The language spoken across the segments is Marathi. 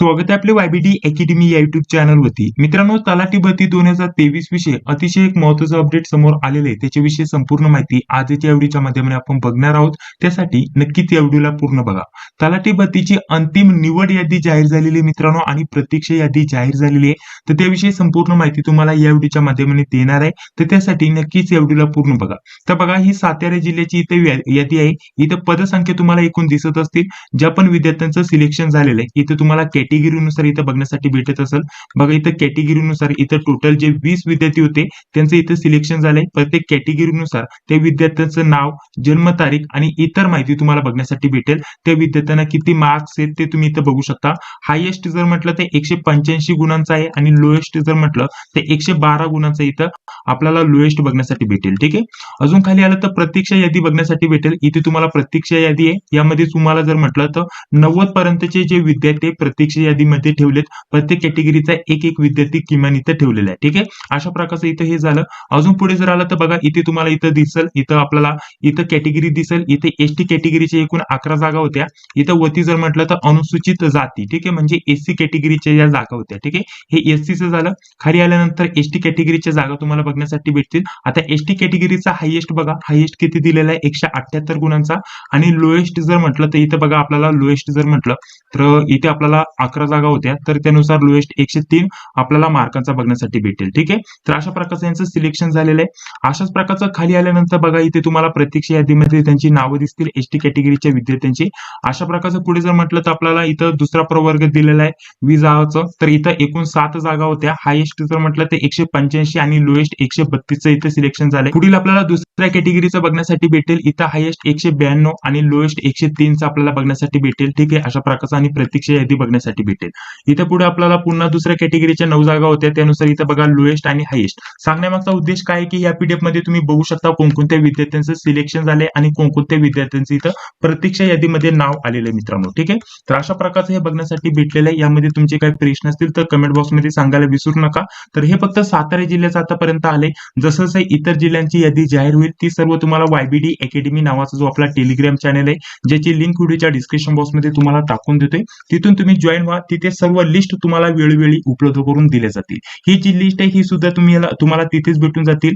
स्वागत आहे आपले वायबीडी अकॅडमी या युट्यूब चॅनलवरती मित्रांनो तलाठी भरती दोन हजार तेवीस विषय अतिशय एक महत्वाचं अपडेट समोर आलेले आहे. त्याच्याविषयी संपूर्ण माहिती आजच्या एवढीच्या माध्यमाने आपण बघणार आहोत. त्यासाठी नक्कीच या व्हिडिओला पूर्ण बघा. तलाठी भरतीची अंतिम निवड यादी जाहीर झालेली आहे मित्रांनो आणि प्रत्यक्ष यादी जाहीर झालेली आहे. तर त्याविषयी संपूर्ण माहिती तुम्हाला या व्हिडिओच्या माध्यमाने देणार आहे. तर त्यासाठी नक्कीच या व्हिडिओला पूर्ण बघा. तर बघा ही सातारा जिल्ह्याची इथे यादी आहे. इथं पदसंख्या तुम्हाला एकूण दिसत असतील. ज्या पण विद्यार्थ्यांचं सिलेक्शन झालेलं आहे इथे तुम्हाला कॅटेगरीनुसार इथं बघण्यासाठी भेटत असेल. बघा इथं कॅटेगरीनुसार इथं टोटल जे वीस विद्यार्थी होते त्यांचं इथं सिलेक्शन झालंय. प्रत्येक कॅटेगरीनुसार त्या विद्यार्थ्यांचं नाव जन्मतारीख आणि इतर माहिती तुम्हाला बघण्यासाठी भेटेल. त्या विद्यार्थ्यांना किती मार्क्स आहेत ते तुम्ही इथं बघू शकता. हायेस्ट जर म्हटलं तर एकशे पंच्याऐंशी गुणांचा आहे आणि लोएस्ट जर म्हटलं तर एकशे बारा गुणांचा इथं आपल्याला लोएस्ट बघण्यासाठी भेटेल. ठीक आहे? अजून खाली आलं तर प्रत्यक्ष यादी बघण्यासाठी भेटेल. इथे तुम्हाला प्रत्यक्ष यादी आहे. यामध्ये तुम्हाला जर म्हटलं तर नव्वद पर्यंतचे जे विद्यार्थी प्रत्यक्ष प्रत्यक्ष यादीमध्ये ठेवलेत. प्रत्येक कॅटेगरीचा एक एक विद्यार्थी किमान इथं ठेवलेला आहे. ठीक आहे? अशा प्रकारचं इथं हे झालं. अजून पुढे जर आलं तर बघा इथे तुम्हाला इथं दिसेल इथं आपल्याला इथं कॅटेगरी दिसेल इथे एस टी कॅटेगरीच्या एकूण अकरा जागा होत्या. इथं वरती जर म्हटलं तर अनुसूचित जाती ठीक आहे? म्हणजे एससी कॅटेगरीच्या या जागा होत्या ठीक आहे? हे एससीचं झालं. खाली आल्यानंतर एस टी कॅटेगरीच्या जागा तुम्हाला बघण्यासाठी भेटतील. आता एस टी कॅटेगरीचा हायेस्ट बघा. हायेस्ट किती दिलेला आहे? एकशे अठ्याहत्तर गुणांचा. आणि लोएस्ट जर म्हटलं तर इथं बघा आपल्याला लोएस्ट जर म्हटलं तर इथे आपल्याला अकरा जागा होत्या तर त्यानुसार लोएस्ट एकशे तीन आपल्याला मार्कांचा बघण्यासाठी भेटेल. ठीक आहे? तर अशा प्रकारचं यांचं सिलेक्शन झालेलं आहे. अशाच प्रकारचं खाली आल्यानंतर बघा इथे तुम्हाला प्रत्यक्ष यादीमध्ये त्यांची नावं दिसतील एस टी कॅटेगरीच्या विद्यार्थ्यांची. अशा प्रकारचं पुढे जर म्हटलं तर आपल्याला इथं दुसरा प्रवर्ग दिलेला आहे विजाचं. तर इथं एकूण सात जागा होत्या. हायेस्ट जर म्हटलं तर एकशे पंच्याऐंशी आणि लोएस्ट एकशे बत्तीसचं इथं सिलेक्शन झालंय. पुढील आपल्याला दुसऱ्या कॅटेगरीचं बघण्यासाठी भेटेल. इथं हायेस्ट एकशे ब्याण्णव आणि लोएस्ट एकशे तीनचं आपल्याला बघण्यासाठी भेटेल. ठीक आहे? अशा प्रकारचं आणि प्रत्यक्ष यादी बघण्यासाठी. भेटेल. इथं पुढे आपल्याला पुन्हा दुसऱ्या कॅटेगरीच्या नऊ जागा होत्या. त्यानुसार इथं बघा लोएस्ट आणि हायेस्ट सांगण्यामागचा उद्देश काय की या पीडीएफमध्ये तुम्ही बघू शकता कोणकोणत्या विद्यार्थ्यांचं सिलेक्शन झाले आणि कोणकोणत्या विद्यार्थ्यांचं इथं प्रत्यक्ष यादीमध्ये नाव आलेलं आहे मित्रांनो. ठीक आहे? तर अशा प्रकारचं हे बघण्यासाठी भेटलेलं आहे. यामध्ये तुमचे काही प्रश्न असतील तर कमेंट बॉक्समध्ये सांगायला विसरू नका. तर हे फक्त सातारा जिल्ह्याचं आतापर्यंत आले जसं जसं इतर जिल्ह्यांची यादी जाहीर होईल ती सर्व तुम्हाला वायबीडी अकॅडमी नावाचा जो आपला टेलिग्राम चॅनल आहे ज्याची लिंक व्हिडिओच्या डिस्क्रिप्शन बॉक्समध्ये तुम्हाला टाकून देतोय. तिथून तुम्ही जॉईन व्हा तिथे सर्व लिस्ट तुम्हाला वेळोवेळी उपलब्ध करून दिल्या जातील. ही जी लिस्ट आहे ही सुद्धा तुम्ही तुम्हाला तिथेच भेटून जातील.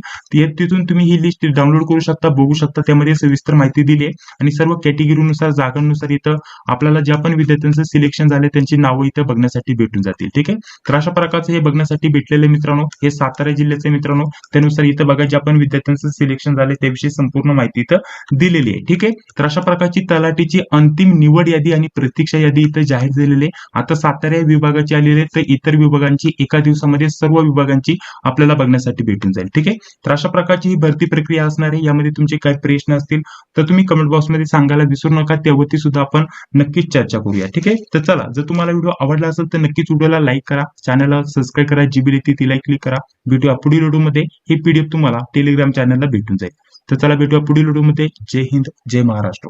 तिथून तुम्ही ही लिस्ट डाउनलोड करू शकता बघू शकता त्यामध्ये सविस्तर माहिती दिली आहे. आणि सर्व कॅटेगरीनुसार जागांनुसार इथं आपल्याला ज्या पण विद्यार्थ्यांचं सिलेक्शन झाले त्यांची नावं इथं बघण्यासाठी भेटून जातील. ठीक आहे? तर अशा प्रकारचं हे बघण्यासाठी भेटलेले मित्रांनो हे सातारा जिल्ह्याचे मित्रांनो त्यानुसार इथं बघा ज्या पण विद्यार्थ्यांचं सिलेक्शन झाले त्याविषयी संपूर्ण माहिती इथं दिलेली आहे. ठीक आहे? तर अशा प्रकारची तलाठीची अंतिम निवड यादी आणि प्रतीक्षा यादी इथं जाहीर झालेली आहे. आता सातारा या विभागाची आलेली आहे तर इतर विभागांची एका दिवसामध्ये सर्व विभागांची आपल्याला बघण्यासाठी भेटून जाईल. ठीक आहे? तर अशा प्रकारची ही भरती प्रक्रिया असणार आहे. यामध्ये तुमचे काही प्रश्न असतील तर तुम्ही कमेंट बॉक्समध्ये सांगायला विसरू नका. त्यावरती सुद्धा आपण नक्कीच चर्चा करूया. ठीक आहे? तर चला जर तुम्हाला व्हिडिओ आवडला असेल तर नक्कीच व्हिडिओला लाईक करा. चॅनलला सबस्क्राईब करा. जी बी तिला क्लिक करा. भेटूया पुढील व्हिडिओमध्ये ही पीडीएफ तुम्हाला टेलिग्राम चॅनलला भेटून जाईल. तर चला भेटूया पुढील व्हिडिओमध्ये जय हिंद जय महाराष्ट्र.